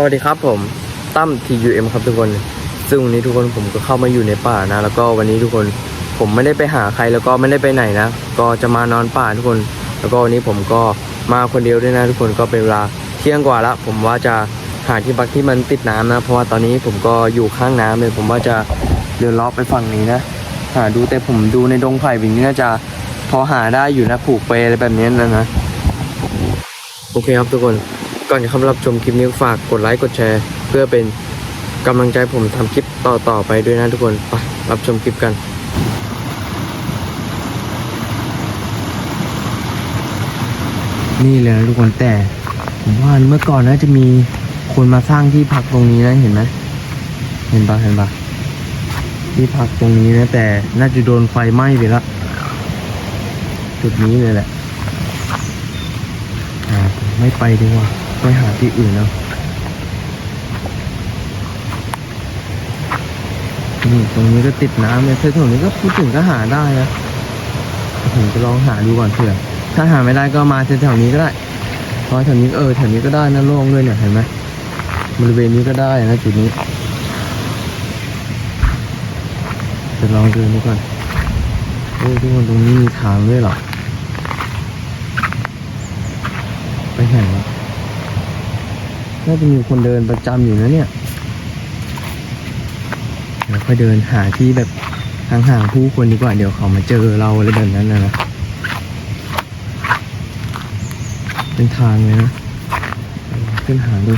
สวัสดีครับผมตั้ม TUM ครับทุกคน ซึ่งวันนี้ทุกคนผมก็เข้ามาอยู่ในป่านะ แล้วก็วันนี้ทุกคนผมไม่ได้ไปหาใครแล้วก็ไม่ได้ไปไหนนะ ก็จะมานอนป่าทุกคน แล้วก็วันนี้ผมก็มาคนเดียวด้วยนะทุกคนก็เป็นเวลาเที่ยงกว่าละผมว่าจะหาที่พักที่มันติดน้ำนะ เพราะว่าตอนนี้ผมก็อยู่ข้างน้ำเลย ผมว่าจะเดินเลาะไปฝั่งนี้นะ หาดูแต่ผมดูในดงไผ่แบบนี้น่าจะพอหาได้อยู่นะผูกเปอะไรแบบนี้นะนะ โอเคครับทุกคน ก่อนจะเข้ารับชมคลิปนี้ฝากกดไลค์กดแชร์ เพื่อเป็นกำลังใจผมทำคลิปต่อๆไปด้วยนะทุกคนไปรับชมคลิปกันนี่เลยนะทุกคนแต่ผมว่าเมื่อก่อนน่าจะมีคนมาสร้างที่พักตรงนี้นะเห็นไหมเห็นปะเห็นปะที่พักตรงนี้นะแต่น่าจะโดนไฟไหม้ไปแล้วจุดนี้เลยแหละไม่ไปดีกว่า ไปหาที่อื่นเอานี่ตรงนี้ก็ติดน้ำเลยแถวๆนี้ก็พูดถึงก็หาได้นะผมจะลองหาดูก่อนเผื่อถ้าหาไม่ได้ก็มาแถวๆนี้ก็ได้เพราะแถวนี้เออแถวนี้ก็ได้นะโล่งด้วยเนี่ยเห็นไหมบริเวณนี้ก็ได้นะจุดนี้จะลองเดินดูก่อนโอ้ทุกคนตรงนี้มีทางด้วยหรอ ไปไหนวะ น่าจะมีคนเดินประจำอยู่นะเนี่ยเดี๋ยวค่อยเดินหาที่แบบห่างๆผู้คนดีกว่า เดี๋ยวเขามาเจอเราอะไรแบบนั้นนะนะเป็นทางเลยนะขึ้นหาดู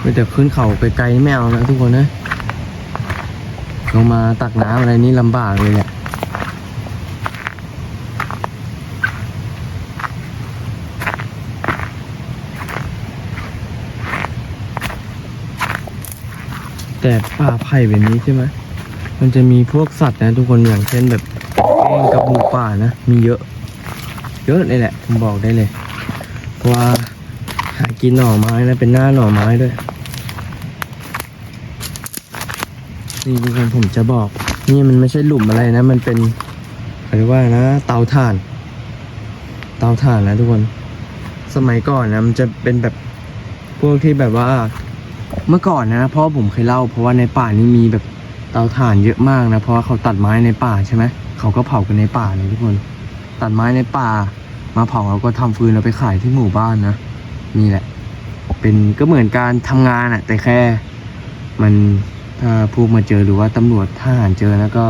ไม่แต่ขึ้นเขาไปไกลๆไม่เอานะทุกคนนะลงมาตักน้ำอะไรนี่ลำบากเลยแหละ แต่ป่าไผ่แบบนี้ใช่ไหมมันจะมีพวกสัตว์นะทุกคนอย่างเช่นแบบแก้งกับหมูป่านะ มีเยอะ เยอะเลยแหละผมบอกได้เลยเพราะว่าหากินหน่อไม้นะเป็นหน้าหน่อไม้ด้วยนี่ทุกคนผมจะบอก นี่มันไม่ใช่หลุมอะไรนะ มันเป็นอะไรยกว่านะ เตาถ่าน เตาถ่านนะทุกคน สมัยก่อนนะมันจะเป็นแบบพวกที่แบบว่า เมื่อก่อนนะพ่อผมเคยเล่า เพราะว่าในป่านี่มีแบบเตาถ่านเยอะมากนะ เพราะว่าเขาตัดไม้ในป่าใช่ไหมเขาก็เผากันในป่าเลยทุกคน ตัดไม้ในป่า มาเผาแล้วก็ทำฟืนแล้วไปขายที่หมู่บ้านนะนี่แหละ เป็นก็เหมือนการทำงานอะแต่แค่มันถ้าพวกมาเจอหรือว่าตำรวจทหารเจอแล้วก็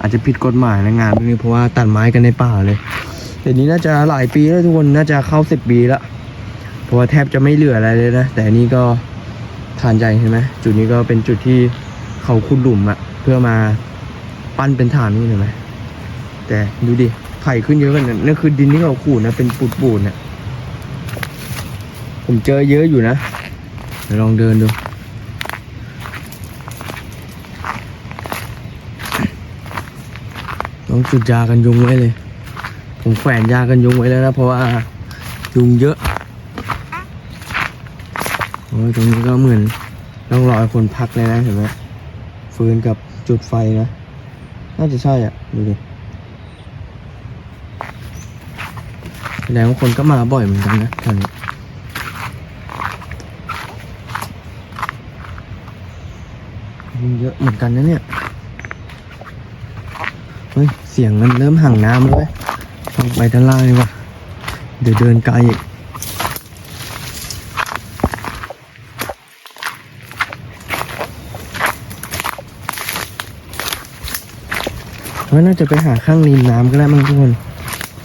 อาจจะผิดกฎหมายนะงานพวกนี้เพราะว่าตัดไม้กันในป่าเลยแต่นี้น่าจะหลายปีแล้วทุกคนน่าจะเข้าสิบปีแล้วเพราะว่าแทบจะไม่เหลืออะไรเลยนะ แต่นนี้ก็ ฐานใหญ่เห็นไหมจุดนี้ก็เป็นจุดที่เขาขุดหลุมอะเพื่อมาปั้นเป็นฐานนี่เห็นไหมแต่ดูดิไผ่ขึ้นเยอะกันนะนั่นคือดินที่เขาขูดนะเป็นปูดปูนเนี่ยผมเจอเยอะอยู่นะเดี๋ยวลองเดินดูลองจุดยากันยุงไว้เลย ผมแขวนยากันยุงไว้แล้วนะเพราะว่ายุงเยอะ ตรงนี้ก็เหมือนต้องรอให้คนพักเลยนะเห็นไหมฟืนกับจุดไฟนะน่าจะใช่อะดูดิแสดงว่าคนก็มาบ่อยเหมือนกันนะแถวนี้เยอะเหมือนกันนะเนี่ย เฮ้ย เสียงมันเริ่มห่างน้ำแล้วเว้ยต้องไปด้านล่างดีกว่า เดี๋ยวเดินไกลอีก ว่าน่าจะไปหาข้างริมน้ำก็ได้มั้งทุกคน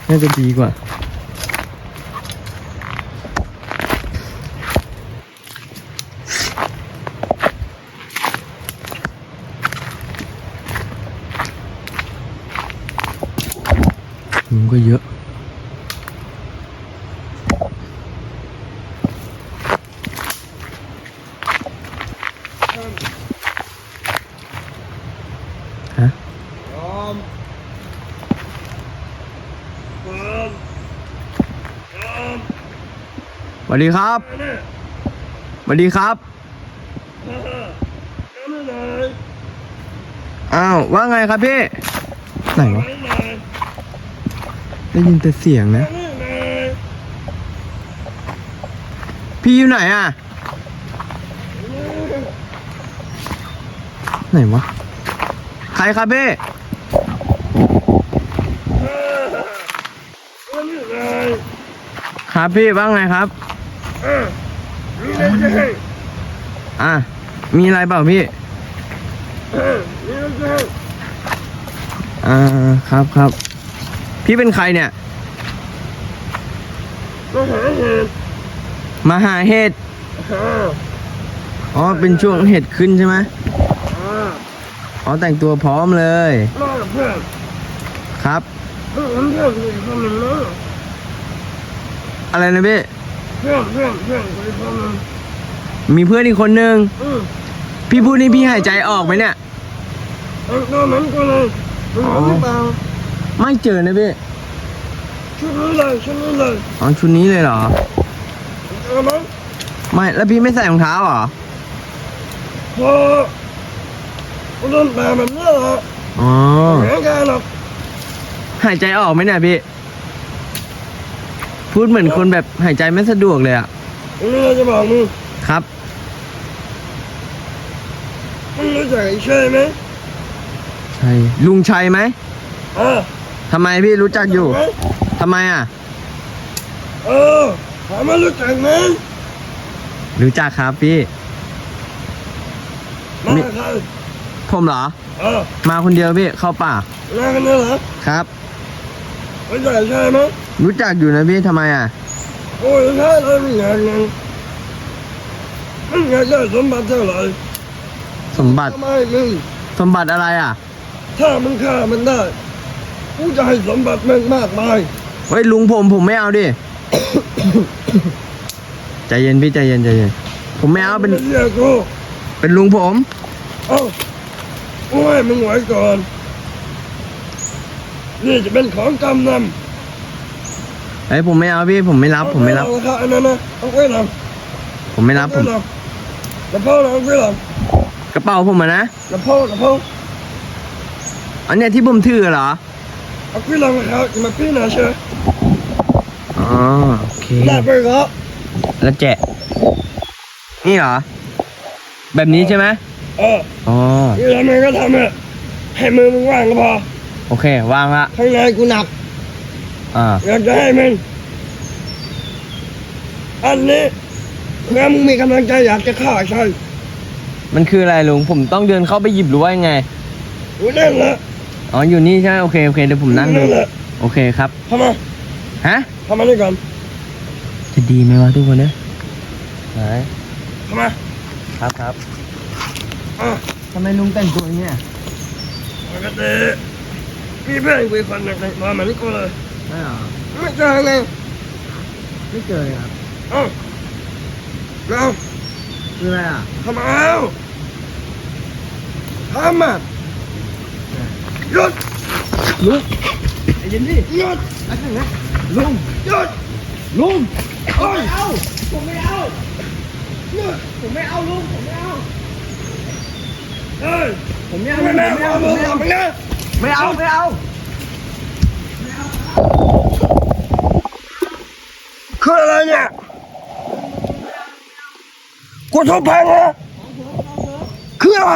น่าจะดีกว่า วัสดีครับสวัสดีครับ อ้าว ว่าไงครับพี่ ไหนวะ ได้ยินแต่เสียงนะ พี่อยู่ไหนอะ ไหนวะ ใครครับพี่ครับพี่ว่าไงครับ อะมีอะไรจะให้อะมีอะไรเปล่าพี่อะมีอะไรจะให้อ่าครับครับ พี่เป็นใครเนี่ย มาหาเหตุมาหาเห็ดอ่าอ๋อเป็นช่วงเห็ดขึ้นใช่ไหมอ่าอ๋อแต่งตัวพร้อมเลย มากับเพื่อนครับเพื่อนเพื่อนกูอีกคนหนึ่งนะอะไรนะพี่ เพื่อนเพื่อนเพื่อนกูอีกคนหนึ่งมีเพื่อนอีกคนนึง อืมพี่พูดนี่พี่หายใจออกไหมเนี่ยแต่งตัวเหมือนกูเลยมึงเห็นหรือเปล่าไม่เจอนะพี่ ชุดนี้เลยชุดนี้เลยอ๋อชุดนี้เลยเหรอเจอไหมไม่ แล้วพี่ไม่ใส่รองเท้าเหรอ พอกูเดินป่าแบบนี้แหละอ๋อเหมือนกันหรอกหายใจออกไหมเนี่ยพี่ พูดเหมือนคนแบบหายใจไม่สะดวกเลยอะมึงเราจะบอกมึงครับมึงรู้จักไอ้เช่ไหมใช่ลุงชัยไหมอ่าทำไมพี่รู้จักอยู่ไหมทำไมอะเออถามว่ารู้จักไหมรู้จักครับพี่มามิกับใครผมเหรอเออมาคนเดียวพี่เข้าป่ามากันเนี่ยเหรอครับรู้จักไอ้เช่ไหม รู้จักอยู่นะพี่ทำไมอะโอ้ยใช่เลยมึงอยากยังมึงอยากได้สมบัติเท่าไหร่สมบัติทำไมมึงสมบัติอะไรอะ ถ้ามึงฆ่ามันได้กูจะให้สมบัติมึงมากมายเฮ้ยลุงผมผมไม่เอาดิ ใจเย็นพี่ใจเย็นใจเย็นผมไม่เอาเป็น เรียกกูเป็นลุงผม เอ้ากูให้มึงไว้ก่อน นี่จะเป็นของกำนำ เฮ้ยผมไม่เอาพี่ผมไม่รับผมไม่รับ เอาค่ะอันนั้นนะเอาไว้หลังผมไม่รับผมแล้วพ่อเราเอาไว้หลังกระเป๋าผมอะนะแล้วพ่อแล้วพ่ออันเนี้ยที่ผมถือเหรอเอาไว้หลังนะครับอย่ามาพี่นะเชื่ออ๋อโอเคได้ไปก็แล้วแจะนี่เหรอแบบนี้ใช่ไหมเอออ๋อเวลามึงก็ทำเนี่ยให้มือมึงว่างก็พอโอเควางละข้างในกูหนัก อ่าอยากจะให้มึงอันนี้เมื่อมึงมีกำลังใจอยากจะฆ่าใช่มันคืออะไรลุงผมต้องเดินเข้าไปหยิบหรือว่ายังไงกูเล่นละอ๋ออยู่นี่ใช่ไหมโอเคโอเคเดี๋ยวผมนั่งดูแหละโอเคครับทำมาฮะทำมาด้วยก่อนจะดีไหมวะทุกคนเนี่ยไหนทำมาครับครับอะทำไมลุงแต่งตัวอย่างเงี้ยปกติมีเพื่อนกูอีกคนหนึ่งมาเหมือนกูเลย ไม่หรอไม่เจอไงไม่เจอเลยครับเอ้าเอาคืออะไรอะทำเอาทำมาหยุดลุงใจเย็นดิหยุดอันนึงนะลุงหยุดลุงโอ้ยเอาผมไม่เอาหยุดผมไม่เอาลุงผมไม่เอาเฮ้ยผมไม่เอาไม่ไม่แม่เอาเอาไม่มือเอาทำไปนะไม่เอาไม่เอา คืออะไรเนี่ยกูทุบพังเหรอคืออะไร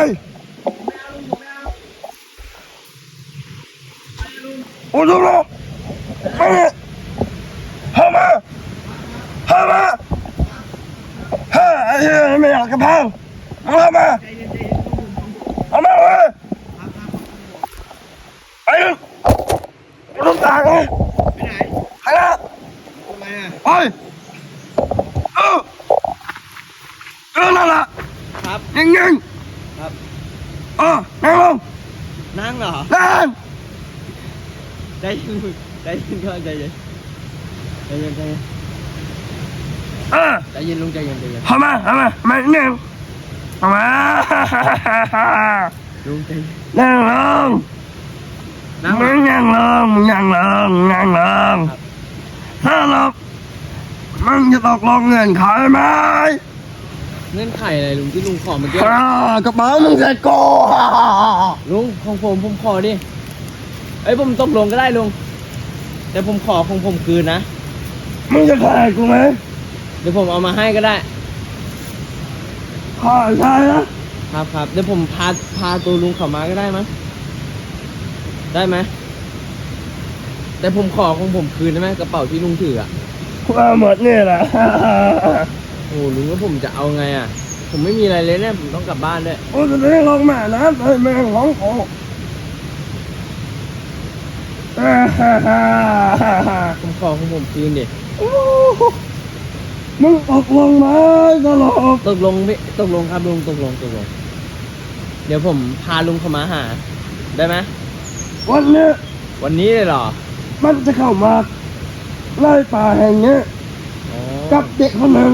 กูทุบเำไมอะไปเออเออนั่นแหละครับยิงยิงครับเออนั่งลงนั่งเหรอ นั่งใจเย็นใจเย็นก่อนใจเย็นใจเย็นใจเย็นเออใจเย็นลุงใจเย็นใจเย็นเข้ามาเข้ามามานั่งเข้ามา ลุงใจเย็นนั่งลงนั่งมึงนั่งลงมึงนั่งลงนั่งลงถ้าหลบ มึงจะตกลงเงินขายไหมเงื่อนไขอะไรลุงที่ลุงขอเมื่อกี้อ่ากระเป๋ามึงใส่โกลุงของผมผมขอดิเอ้ยผมตกลงก็ได้ลุงแต่ผมขอของผมคืนนะมึงจะขายกูไหมเดี๋ยวผมเอามาให้ก็ได้ขายใช่นะครับครับเดี๋ยวผมพาพาตัวลุงเขามาก็ได้มั้ยได้ไหมแต่ผมขอของผมคืนได้ไหมกระเป๋าที่ลุงถืออะ ว่าหมดนี่แหละโอ้ลุงว่าผมจะเอาไงอะ ผมไม่มีอะไรเลยเนี่ยผมต้องกลับบ้านด้วยโอ้จะได้ลงแม่น้ำเลยแม่งของโอ้ผมขอของผมคืนดิมึงตกลงไหมตลกตกลงพี่ตกลงครับลุงตกลงตกลง เดี๋ยวผมพาลุงเขามาหา ได้ไหมวันนี้ วันนี้เลยเหรอ มันจะเข้ามา ไล่ป่าแห่งเนี้ยอ๋อกับเด็กคนหนึ่ง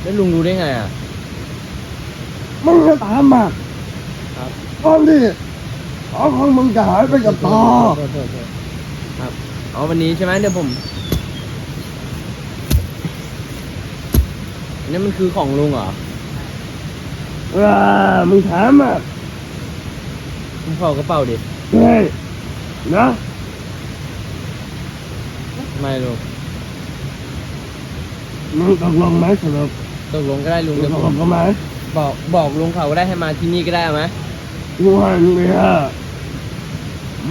แล้วลุงรู้ได้ไงอะ มึงจะตามมาครับ ตอนที่ของของมึงจะหายไปกับตาโทษโทษโทษครับอ๋อวันนี้ใช่ไหมเดี๋ยวผมอันนี่มันคือของลุงเหรอว้ามึงถามอะผมขอกระเป๋าดิ เฮ้ยนะ ไม่ลุงมึงตกลงไหมสรุปตกลงก็ได้ลุงมึงเดี๋ยวตผกมลงไหมบอกบอกลุงเขาก็ได้ให้มาที่นี่ก็ได้ไหมกูให้มึงไปฮะ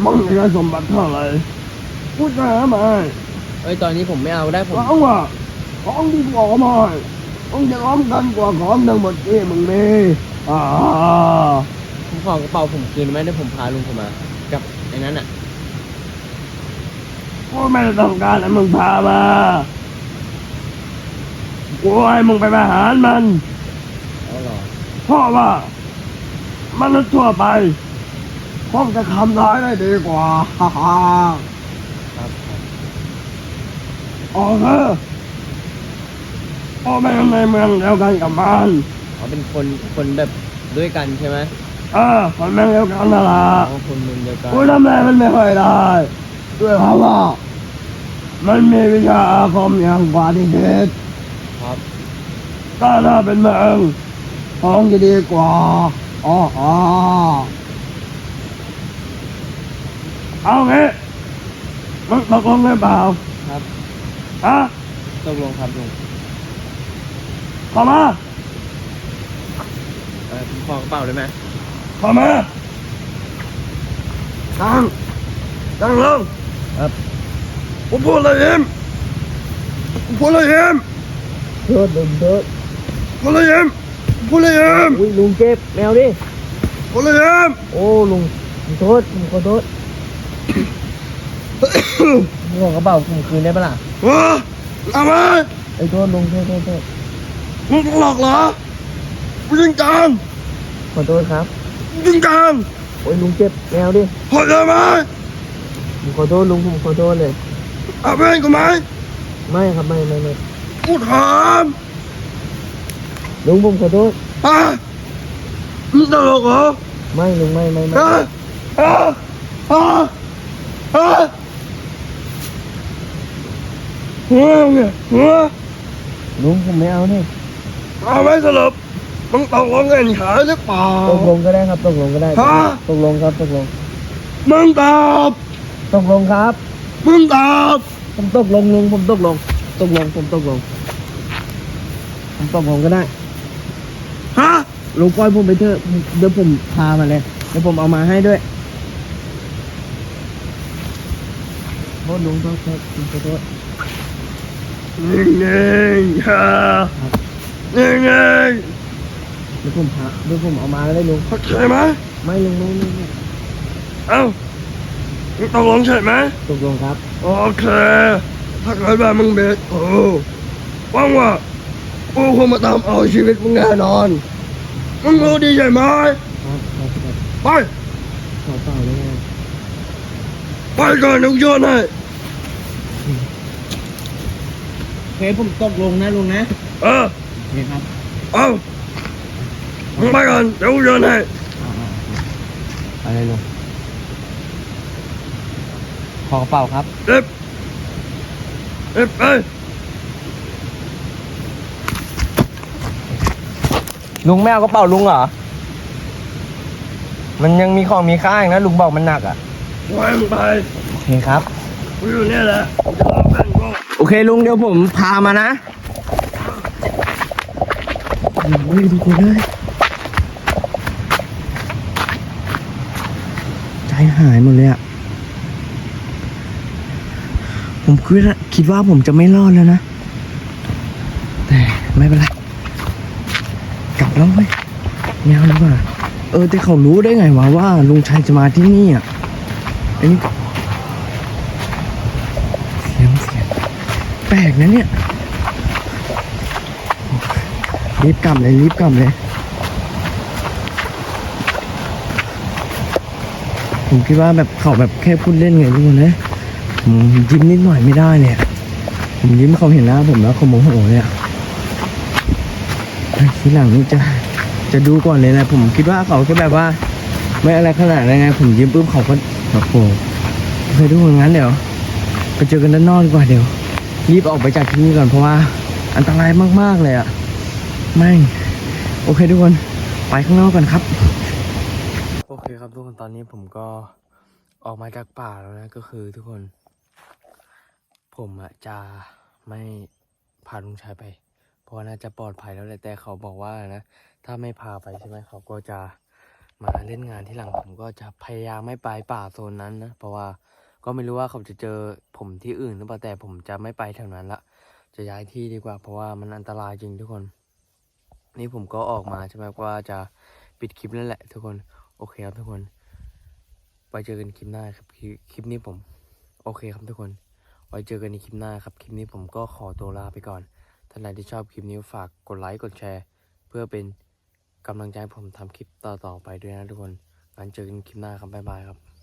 มึงจะได้สมบัติเท่าไหร่กูจะหามาให้เอ้ยตอนนี้ผมไม่เอาได้ผมหวังว่าของที่กูเอามาให้มึงจะร้องกันกว่าของทั้งหมดที่มึงมีอ่า ผมขอกระเป๋าผมคืนไหมเดี๋ยวผมพาลุงเขามา กับไอ้นั้นอะ กูไม่ได้ต้องการให้มึงพามา กูให้มึงไปประหารมันเอาเหรอเพราะว่ามนุษย์ทั่วไปคงจะทำร้ายได้ดีกว่าฮ่าฮ่าครับครับโอเคพ่อแม่ในเมืองเดียวกันกับมันเขาเป็นคนคนแบบด้วยกันใช่ไหมเออคนเมืองเดียวกันนั่นแหละอ๋อคนเมืองเดียวกันกูทำอะไรมันไม่ค่อยได้ด้วยเพราะว่า มันมีวิชาอาคมอย่างกว่าที่คิดครับก็ถ้าเป็นเมืองของจะดีกว่าอ๋ออ๋อเอาไงมึงตกลงหรือเปล่าครับฮะตกลงครับลุงเข้ามาเออผมขอกระเป๋าได้ไหมเข้ามาตั้งตั้งลงครับ ผมพูดอะไรเอ็มผมพูดอะไรเอ็มโทษลุงโทษพูดอะไรเอ็มพูดอะไรเอ็มอุ้ยลุงเจ็บแมวดิพูดอะไรเอ็มโอ้ลุงผมโทษผมขอโทษผมขอกระเป๋าผมคืนได้ปะล่ะวะเอามาไอ้ยโทษลุงโทษโทษโทษมึงหลอกเหรอมึงจริงจังขอโทษครับจริงจังโอ้ยลุงเจ็บแมวดิพอใจไหมผมขอโทษลุงผมขอโทษเลยเอาเพื่อนกูไหมไม่ครับไม่ไม่ไม่กูถามลุงผมขอโทษฮะมึงตลกเหรอไม่ลุงไม่ไม่ไม่ฮะฮะฮะฮะหัวเนี่ยหัวลุงผมไม่เอานี่เอาไว้สรุปมึงตกลงเงินขายหรือเปล่าตกลงก็ได้ครับตกลงก็ได้ฮะตกลงครับตกลงมึงตอบตกลงครับ มึงตอบผมตกลงลุงผมตกลง ตกลงผมตกลง ผมตกลงก็ได้ ฮะลุงปล่อยผมไปเถอะเดี๋ยวผมพามาเลยเดี๋ยวผมเอามาให้ด้วยโทษลุงโทษโทษลุงขอโทษนิ่งนิ่งๆฮะนิ่งนิ่งเดี๋ยวผมพาเดี๋ยวผมเอามาก็ได้ลุงๆเข้าใจไหมไม่ลุงไม่ไม่ไม่เอ้า มึงตกลงใช่ไหมตกลงครับ โอเค ถ้าเกิดว่ามึงเบ็ดโอ้หวังว่ากูคงมาตามเอาชีวิตมึงแน่นอน มึงรู้ดีใช่ไหมครับครับครับไปขอเปล่าเลยนะไปก่อนนุกโยนให้โอเคผมตกลงนะลุงนะ เออโอเคครับ เอามึงไปก่อนเดี๋ยวกูโยนให้เอาเลยลุง ขอกระเป๋าครับ เอฟเอฟเอ้ยลุงไม่เอากระเป๋าลุงเหรอ มันยังมีของมีค่าอย่างนะลุงบอกมันหนักอะวางไปโอเคครับอยู่เนี่ยแหละโอเคลุงเดี๋ยวผมพามานะโอ้ดีกว่าใจหายหมดเลยอะ ผมคิดว่าคิดว่าผมจะไม่รอดแล้วนะ แต่ไม่เป็นไร กลับแล้วเว้ยไม่เอาดีกว่าเออ แต่เขารู้ได้ไงวะว่าลุงชัยจะมาที่นี่อะไอ้นี่เสียงเสียงแปลกนะเนี่ยรีบกลับเลยรีบกลับเลย ผมคิดว่าแบบเขาแบบแค่พูดเล่นไงทุกคนนะ ผมยิ้มนิดหน่อยไม่ได้เลยอะผมยิ้มเขาเห็นหน้าผมแล้วเขาโมโหเลยอะทีหลังนี่จะจะดูก่อนเลยนะ ผมคิดว่าเขาแค่แบบว่า ไม่อะไรขนาดนั้นไงผมยิ้มปุ๊บเขาก็โอ้โหเคยดูคนงั้นเดี๋ยวไปเจอกันด้านนอกดีกว่าเดี๋ยวรีบออกไปจากที่นี่ก่อนเพราะว่า อันตรายมากๆเลยอะแม่งโอเคทุกคนไปข้างนอกก่อนครับ โอเคครับทุกคนตอนนี้ผมก็ออกมาจากป่าแล้วนะก็คือทุกคน ผมอะจะไม่พาลุงชายไป เพราะน่าจะปลอดภัยแล้วแหละแต่เขาบอกว่านะ ถ้าไม่พาไปใช่ไหมเขาก็จะมาเล่นงานที่หลังผมก็จะพยายามไม่ไปป่าโซนนั้นนะ เพราะว่าก็ไม่รู้ว่าเขาจะเจอผมที่อื่นหรือเปล่าแต่ผมจะไม่ไปแถวนั้นละ จะย้ายที่ดีกว่า เพราะว่ามันอันตรายจริงทุกคน นี่ผมก็ออกมาใช่ไหมว่าจะปิดคลิปนั่นแหละ ทุกคนโอเคครับทุกคนไว้เจอกันคลิปหน้าครับคลิปนี้ผม โอเคครับทุกคน ว้เจอกันในคลิปหน้าครับ คลิปนี้ผมก็ขอตัวลาไปก่อน ท่านไหนที่ชอบคลิปนี้ฝากกดไลค์ กดแชร์ เพื่อเป็นกำลังใจผมทำคลิปต่อๆไปด้วยนะทุกคนงั้นเจอกันคลิปหน้าครับบ๊ายบายครับ